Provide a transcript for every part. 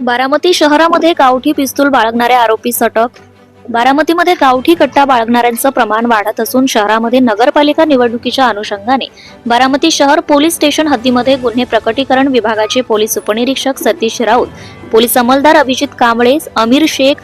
बारामती शहरामध्ये गावठी पिस्तूल बाळगणारे आरोपी सटक. बारामतीमध्ये गावठी कट्टा बाळगणाऱ्यांचं प्रमाण वाढत असून शहरामध्ये नगरपालिका निवडणुकीच्या अनुषंगाने बारामती शहर पोलीस स्टेशन हद्दीमध्ये गुन्हे प्रकटीकरण विभागाचे पोलीस उपनिरीक्षक सतीश राऊत पोलीस अंमलदार अभिजित कांबळे अमीर शेख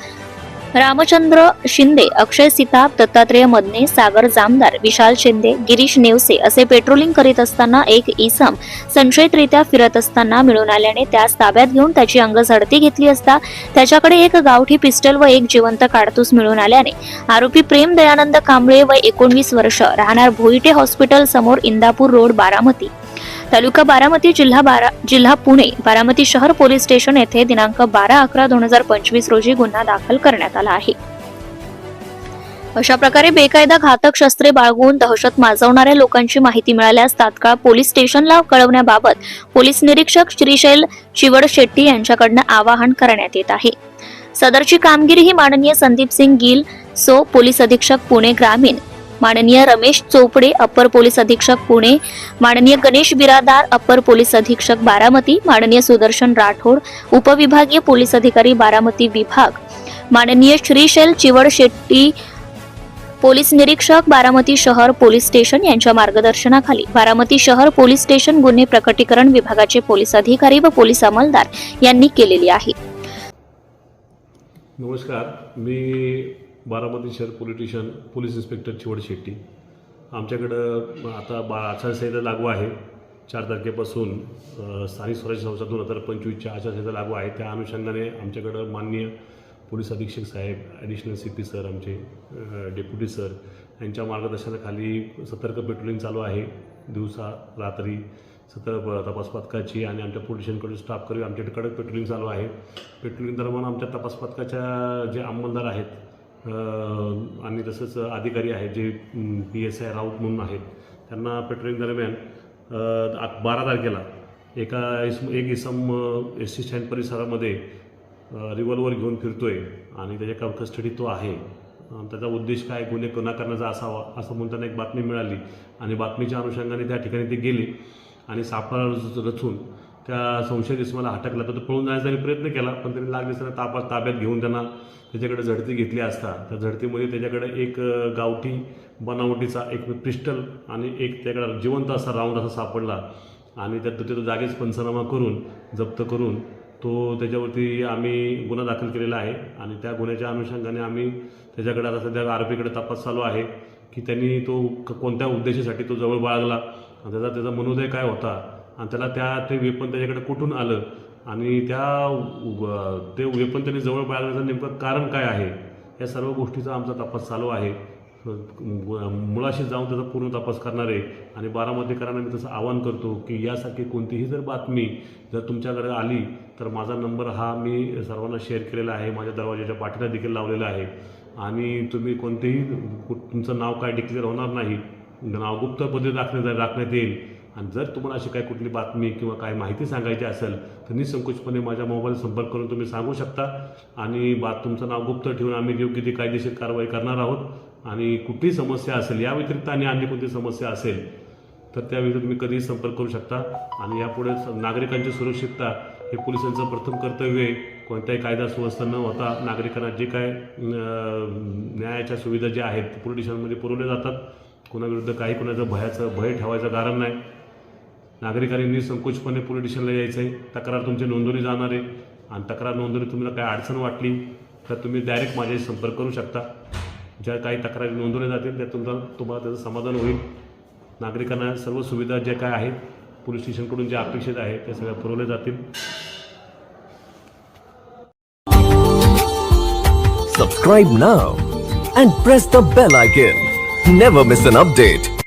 रामचंद्र शिंदे अक्षय सिताब दत्तात्रेय मदने सागर जामदार विशाल शिंदे गिरीश नेवसे असे पेट्रोलिंग करीत असताना एक इसम संशयितरित्या फिरत असताना मिळून आल्याने त्यास ताब्यात घेऊन त्याची अंग झडती घेतली असता त्याच्याकडे एक गावठी पिस्टल व एक जिवंत काडतूस मिळून आल्याने आरोपी प्रेम दयानंद कांबळे व एकोणवीस वर्ष राहणार भोईटे हॉस्पिटल समोर इंदापूर रोड बारामती. तालुका बारामती जिल्हा बारा जिल्हा पुणे बारामती शहर पोलीस स्टेशन येथे दिनांक बारा अकरा दोन हजार पंचवीस रोजी गुन्हा दाखल करण्यात आला आहे. अशा प्रकारे बेकायदा घातक शस्त्रे बाळगून दहशत माजवणाऱ्या लोकांची माहिती मिळाल्यास तात्काळ पोलीस स्टेशनला कळवण्याबाबत पोलीस निरीक्षक श्रीशैल चिवड शेट्टी यांच्याकडनं आवाहन करण्यात येत आहे. सदरची कामगिरी ही माननीय संदीप सिंग गिल सो पोलीस अधीक्षक पुणे ग्रामीण माननीय रमेश चोपडे अप्पर पोलीस अधीक्षक पुणे माननीय गणेश बिरादार अप्पर पोलीस अधीक्षक बारामती माननीय सुदर्शन राठोड उपविभागीय पोलीस अधिकारी बारामती विभाग माननीय श्रीशैल चिवड शेट्टी पोलीस निरीक्षक बारामती शहर पोलीस स्टेशन यांच्या मार्गदर्शनाखाली बारामती शहर पोलीस स्टेशन गुन्हे प्रकटीकरण विभागाचे पोलीस अधिकारी व पोलीस अंमलदार यांनी केलेली आहे. नमस्कार मी बारामती शहर politician police inspector Chiwad Shetty. आमच्याकडं आता बा आचारसंहिता लागू आहे. चार तारखेपासून स्थानिक स्वराज्य संस्था दोन हजार पंचवीसच्या आचारसंहिता लागू आहे. त्या अनुषंगाने आमच्याकडं माननीय पोलीस अधीक्षक साहेब ॲडिशनल सी पी सर आमचे डेप्युटी सर यांच्या मार्गदर्शनाखाली सतर्क पेट्रोलिंग चालू आहे. दिवसा रात्री सतर्क तपास पथकाची आणि आमच्या पोलीस स्टाफ करू आमच्याकडे कडक पेट्रोलिंग चालू आहे. पेट्रोलिंग दरम्यान आमच्या तपास पथकाच्या जे अंमलदार आहेत आणि तसंच अधिकारी आहेत J P S I Raut म्हणून आहेत त्यांना पेट्रोलिंग दरम्यान आत- बारा तारखेला एका इसम एक इसम एस टी स्टँड परिसरामध्ये रिव्हॉल्वर घेऊन फिरतोय आणि त्याच्या का कस्टडीत तो आहे. त्याचा उद्देश काय? गुन्हे कोणा करण्याचा असावा असं म्हणून त्यांना एक बातमी मिळाली आणि बातमीच्या अनुषंगाने त्या ठिकाणी ते गेले आणि सापळा रचून त्या संशयित मला हटकला तर तो पळून जाण्याचा मी प्रयत्न केला पण त्यांनी लाग दिसताना तापा ताब्यात घेऊन त्यांना त्याच्याकडे झडती घेतली असता. त्या झडतीमध्ये त्याच्याकडे एक गावठी बनावटीचा एक पिस्टल आणि एक त्याकडे जिवंत असा राऊंड असा सापडला आणि त्यात तो तो जागेच पंचनामा करून जप्त करून तो त्याच्यावरती आम्ही गुन्हा दाखल केलेला आहे आणि त्या गुन्ह्याच्या अनुषंगाने आम्ही त्याच्याकडे आता सध्या आरोपीकडे तपास चालू आहे की त्यांनी तो क- कोणत्या उद्देशासाठी तो जवळ बाळगला. आणि त्याचा त्याचा मनोदय काय होता? आणि त्याला त्या ते वेपन त्याच्याकडे कुठून आलं? आणि त्या ते वेपन त्याने जवळ बाळगण्याचं नेमकं कारण काय आहे? या सर्व गोष्टीचा आमचा तपास चालू आहे. मु- मुळाशी जाऊन त्याचा पूर्ण तपास करणार आहे. आणि बारामतीकरांना मी तसं आवाहन करतो की यासारखी कोणतीही जर बातमी जर तुमच्याकडे आली तर माझा नंबर हा मी सर्वांना शेअर केलेला आहे. माझ्या दरवाजाच्या पाठीला देखील लावलेला आहे. आणि तुम्ही कोणतेही तुमचं नाव काय डिक्लेअर होणार नाही. नाव गुप्त पद्धती राखण्यात राखण्यात येईल. आणि जर तुम्हाला अशी काही कुठली बातमी किंवा काही माहिती सांगायची असेल तर निसंकोचपणे माझ्या मोबाईल संपर्क करून तुम्ही सांगू शकता. आणि बात तुमचं नाव गुप्त ठेवून आम्ही योग्य ती कायदेशीर कारवाई करणार आहोत. आणि कुठलीही समस्या असेल या व्यतिरिक्त आणि अन्य कोणती समस्या असेल तर त्या तुम्ही कधीही संपर्क करू शकता. आणि यापुढे स- नागरिकांची सुरक्षितता हे पोलिसांचं प्रथम कर्तव्य आहे. कोणत्याही कायदा सुव्यवस्था न होता नागरिकांना जे काय न्यायाच्या सुविधा ज्या आहेत ते पुरवल्या जातात. कोणाविरुद्ध काही कोणाचं भयाचं भय ठेवायचं कारण नाही. नागरिकांनी संकोचपणे पोलीस स्टेशनला यायचं आहे तक्रार तुमची नोंदवली जाणार आहे. आणि तक्रार नोंदवली तुम्हाला काय अडचण वाटली तर तुम्ही डायरेक्ट माझ्याशी संपर्क करू शकता. ज्या काही तक्रारी नोंदवल्या जातील त्या तुमचा तुम्हाला त्याचं समाधान होईल. नागरिकांना सर्व सुविधा ज्या काय आहेत पोलीस स्टेशनकडून ज्या अपेक्षित आहे त्या सगळ्या पुरवल्या जातील. Subscribe now and press the bell icon never miss an update